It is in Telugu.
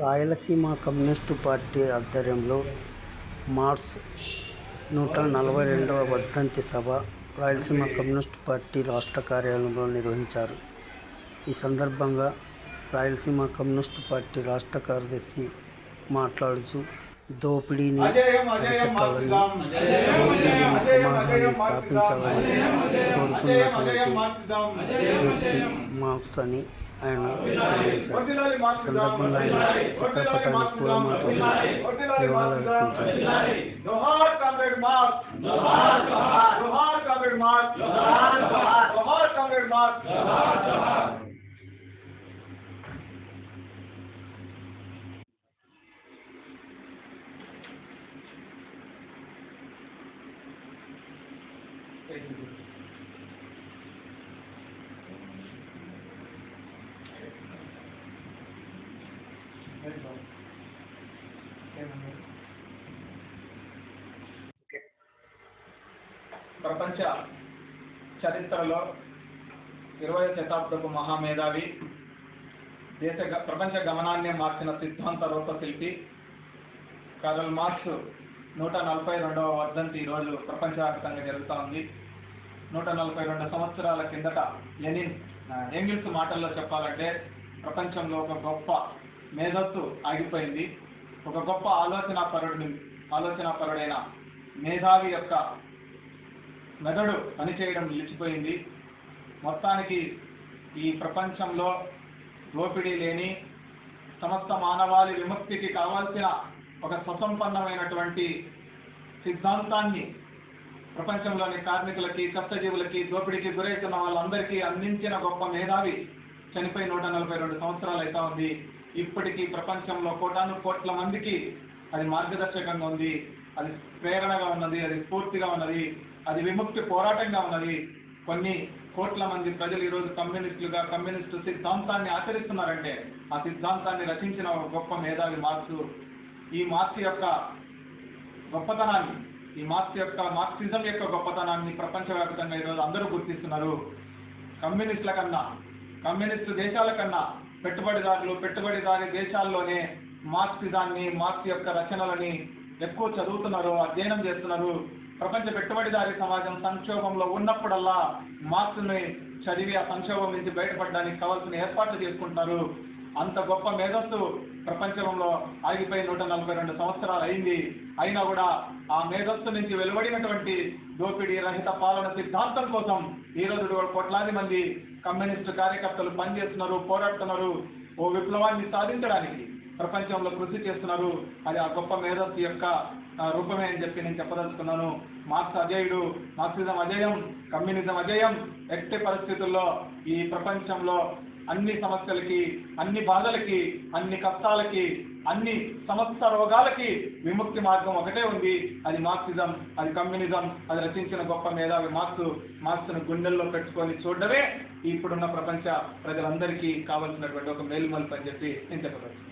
రాయలసీమ కమ్యూనిస్టు పార్టీ ఆధ్వర్యంలో మార్చ్ నూట నలభై రెండవ వర్ధంతి సభ రాయలసీమ కమ్యూనిస్టు పార్టీ రాష్ట్ర కార్యాలయంలో నిర్వహించారు. ఈ సందర్భంగా రాయలసీమ కమ్యూనిస్టు పార్టీ రాష్ట్ర కార్యదర్శి మాట్లాడుతూ దోపిడీని అజేయం అజేయం అరికట్టాలని దోపిడీ లేని సమాజాన్ని అజేయం స్థాపించాలని కోరుకున్నటువంటి వ్యక్తి మార్క్స్ అని ఆయన తెలియజేశారు. ఈ సందర్భంగా ఆయన చిత్రపటానికి పూలమాటలు వేసి నివాళులర్పించారు. జోహార్ ప్రపంచ చరిత్రలో ఇరవై శతాబ్దపు మహామేధావి దేశ గ- ప్రపంచ గమనాన్ని మార్చిన సిద్ధాంత రూపశిల్పి కార్ల్ మార్క్స్ నూట నలభై రెండవ వర్ధంతి ఈరోజు ప్రపంచవ్యాప్తంగా జరుగుతూ ఉంది. నూట నలభై రెండు సంవత్సరాల కిందట లెనిన్ ఎంగిల్స్ మాటల్లో చెప్పాలంటే ప్రపంచంలో ఒక గొప్ప మేధస్సు ఆగిపోయింది. ఒక గొప్ప ఆలోచన పరుడిని ఆలోచన పరుడైన మేధావి యొక్క మెదడు పనిచేయడం నిలిచిపోయింది. మొత్తానికి ఈ ప్రపంచంలో దోపిడీ లేని సమస్త మానవాళి విముక్తికి కావాల్సిన ఒక స్వసంపన్నమైనటువంటి సిద్ధాంతాన్ని ప్రపంచంలోని కార్మికులకి కష్టజీవులకి దోపిడీకి గురవుతున్న వాళ్ళందరికీ అందించిన గొప్ప మేధావి చనిపోయి నూట నలభై రెండు సంవత్సరాలు అవుతా ఉంది. ఇప్పటికీ ప్రపంచంలో కోటాను కోట్ల మందికి అది మార్గదర్శకంగా ఉంది. అది ప్రేరణగా ఉన్నది అది స్ఫూర్తిగా ఉన్నది అది విముక్తి పోరాటంగా ఉన్నది. కొన్ని కోట్ల మంది ప్రజలు ఈరోజు కమ్యూనిస్టులుగా కమ్యూనిస్టు సిద్ధాంతాన్ని ఆచరిస్తున్నారంటే ఆ సిద్ధాంతాన్ని రచించిన ఒక గొప్ప మేధావి మార్క్సు. ఈ మార్క్స్ యొక్క గొప్పతనాన్ని ఈ మార్క్స్ యొక్క మార్క్సిజం యొక్క గొప్పతనాన్ని ప్రపంచవ్యాప్తంగా ఈరోజు అందరూ గుర్తిస్తున్నారు. కమ్యూనిస్టుల కన్నా కమ్యూనిస్టు దేశాల కన్నా పెట్టుబడిదారులు పెట్టుబడిదారి దేశాల్లోనే మార్క్సిజాన్ని మార్క్స్ యొక్క రచనలని ఎక్కువ చదువుతున్నారు అధ్యయనం చేస్తున్నారు. ప్రపంచ పెట్టుబడిదారి సమాజం సంక్షోభంలో ఉన్నప్పుడల్లా మార్క్స్ని చదివి ఆ సంక్షోభం నుంచి బయటపడడానికి కావాల్సిన ఏర్పాట్లు చేసుకుంటున్నారు. అంత గొప్ప మేధస్సు ప్రపంచంలో ఆగిపోయి నూట నలభై రెండు సంవత్సరాలు అయింది. అయినా కూడా ఆ మేధస్సు నుంచి వెలువడినటువంటి దోపిడీ రహిత పాలన సిద్ధాంతం కోసం ఈ రోజు కోట్లాది మంది కమ్యూనిస్టు కార్యకర్తలు పనిచేస్తున్నారు పోరాడుతున్నారు. ఓ విప్లవాన్ని సాధించడానికి ప్రపంచంలో కృషి చేస్తున్నారు. అది ఆ గొప్ప మేధస్సు యొక్క రూపమే అని చెప్పి నేను చెప్పదలుచుకున్నాను. మార్క్స్ అజేయుడు మార్క్సిజం అజేయం కమ్యూనిజం అజేయం ఎట్టి పరిస్థితుల్లో ఈ ప్రపంచంలో అన్ని సమస్యలకి అన్ని బాధలకి అన్ని కష్టాలకి అన్ని సమస్త రోగాలకి విముక్తి మార్గం ఒకటే ఉంది. అది మార్క్సిజం అది కమ్యూనిజం అది రచించిన గొప్ప మేధావి మార్క్స్ మార్క్స్ను గుండెల్లో పెట్టుకొని చూడడమే ఇప్పుడున్న ప్రపంచ ప్రజలందరికీ కావలసినటువంటి ఒక మేలుమలుపు అని చెప్పి నేను చెప్పవచ్చు